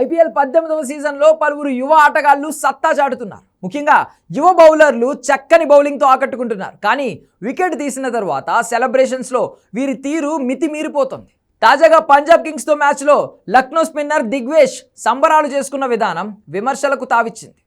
IPL పద్దెనిమిదవ సీజన్లో పలువురు యువ ఆటగాళ్ళు సత్తా చాటుతున్నారు. ముఖ్యంగా యువ బౌలర్లు చక్కని బౌలింగ్తో ఆకట్టుకుంటున్నారు. కానీ వికెట్ తీసిన తర్వాత సెలబ్రేషన్స్లో వీరి తీరు మితిమీరిపోతుంది. తాజాగా పంజాబ్ కింగ్స్తో మ్యాచ్లో లక్నో స్పిన్నర్ దిగ్వేష్ సంబరాలు చేసుకున్న విధానం విమర్శలకు తావిచ్చింది.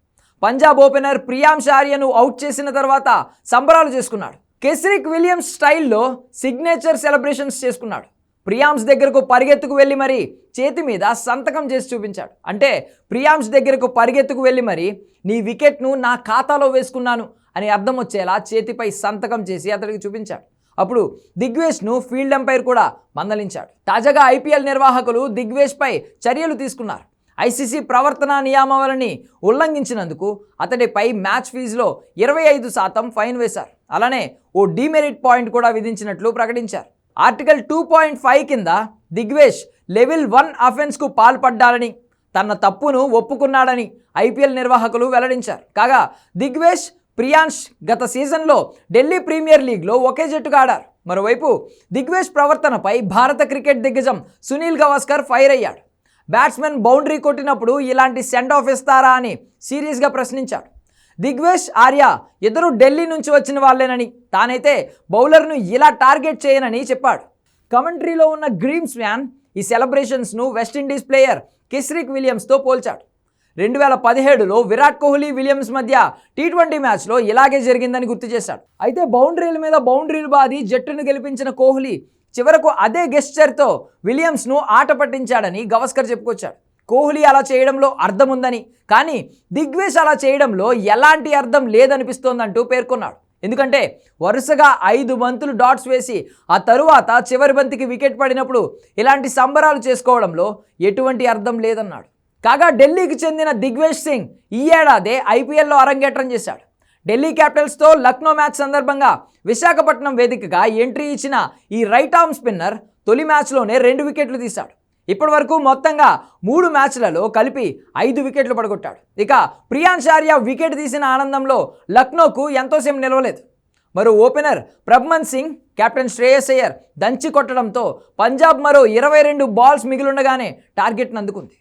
పంజాబ్ ఓపెనర్ ప్రియాంశ్ ఆర్యను అవుట్ చేసిన తర్వాత సంబరాలు చేసుకున్నాడు. కెస్రిక్ విలియమ్స్ స్టైల్లో సిగ్నేచర్ సెలబ్రేషన్స్ చేసుకున్నాడు. ప్రియాంశ్ దగ్గరకు పరిగెత్తుకు వెళ్ళి మరి చేతి మీద సంతకం చేసి చూపించాడు. అంటే ప్రియాంశ్ దగ్గరకు పరిగెత్తుకు వెళ్ళి మరి నీ వికెట్ను నా ఖాతాలో వేసుకున్నాను అని అర్థం వచ్చేలా చేతిపై సంతకం చేసి అతడికి చూపించాడు. అప్పుడు దిగ్వేష్ను ఫీల్డ్ ఎంపైర్ కూడా మందలించాడు. తాజాగా ఐపీఎల్ నిర్వాహకులు దిగ్వేష్పై చర్యలు తీసుకున్నారు. ఐసీసీ ప్రవర్తన నియామావళిని ఉల్లంఘించినందుకు అతడిపై మ్యాచ్ ఫీజులో ఇరవై ఐదు శాతం ఫైన్ వేశారు. అలానే ఓ డీమెరిట్ పాయింట్ కూడా విధించినట్లు ప్రకటించారు. ఆర్టికల్ టూ పాయింట్ ఫైవ్ కింద దిగ్వేష్ లెవెల్ వన్ అఫెన్స్కు పాల్పడ్డారని తన తప్పును ఒప్పుకున్నాడని ఐపీఎల్ నిర్వాహకులు వెల్లడించారు. కాగా దిగ్వేష్ ప్రియాంష్ గత సీజన్లో ఢిల్లీ ప్రీమియర్ లీగ్లో ఒకే జట్టుగా ఆడారు. మరోవైపు దిగ్వేష్ ప్రవర్తనపై భారత క్రికెట్ దిగ్గజం సునీల్ గవాస్కర్ ఫైర్ అయ్యాడు. బ్యాట్స్మెన్ బౌండరీ కొట్టినప్పుడు ఇలాంటి సెండ్ ఆఫ్ ఇస్తారా అని సీరియస్గా ప్రశ్నించాడు దిగ్వేష్ ఆర్య ఇద్దరు ఢిల్లీ నుంచి వచ్చిన వాళ్ళేనని. తానైతే బౌలర్ను ఇలా టార్గెట్ చేయనని చెప్పాడు. కమెంట్రీలో ఉన్న గ్రీమ్స్ మ్యాన్ ఈ సెలబ్రేషన్స్ను వెస్టిండీస్ ప్లేయర్ కిస్రిక్ విలియమ్స్తో పోల్చాడు. రెండు వేల పదిహేడులో విరాట్ కోహ్లీ విలియమ్స్ మధ్య టీ ట్వంటీ మ్యాచ్లో ఇలాగే జరిగిందని గుర్తు చేశాడు. అయితే బౌండరీల మీద బౌండరీలు బాది జట్టును గెలిపించిన కోహ్లీ చివరకు అదే గెస్చర్తో విలియమ్స్ను ఆట పట్టించాడని గవస్కర్ చెప్పుకొచ్చాడు. కోహ్లీ అలా చేయడంలో అర్థం ఉందని కానీ దిగ్వేష్ అలా చేయడంలో ఎలాంటి అర్థం లేదనిపిస్తోందంటూ పేర్కొన్నాడు. ఎందుకంటే వరుసగా ఐదు బంతులు డాట్స్ వేసి ఆ తరువాత చివరి బంతికి వికెట్ పడినప్పుడు ఇలాంటి సంబరాలు చేసుకోవడంలో ఎటువంటి అర్థం లేదన్నాడు. కాగా ఢిల్లీకి చెందిన దిగ్వేష్ సింగ్ ఈ ఏడాదే ఐపీఎల్లో అరంగేట్రం చేశాడు. ఢిల్లీ క్యాపిటల్స్తో లక్నో మ్యాచ్ సందర్భంగా విశాఖపట్నం వేదికగా ఎంట్రీ ఇచ్చిన ఈ రైట్ ఆర్మ్ స్పిన్నర్ తొలి మ్యాచ్లోనే రెండు వికెట్లు తీశాడు. ఇప్పటి వరకు మొత్తంగా మూడు మ్యాచ్లలో కలిపి ఐదు వికెట్లు పడగొట్టాడు. ఇక ప్రియాంశ్ ఆర్య వికెట్ తీసిన ఆనందంలో లక్నోకు ఎంతోసేపు నిలవలేదు. మరో ఓపెనర్ ప్రభమన్ సింగ్ కెప్టెన్ శ్రేయస్ అయ్యర్ దంచి కొట్టడంతో పంజాబ్ మరో ఇరవై రెండు బాల్స్ మిగిలుండగానే టార్గెట్ను అందుకుంది.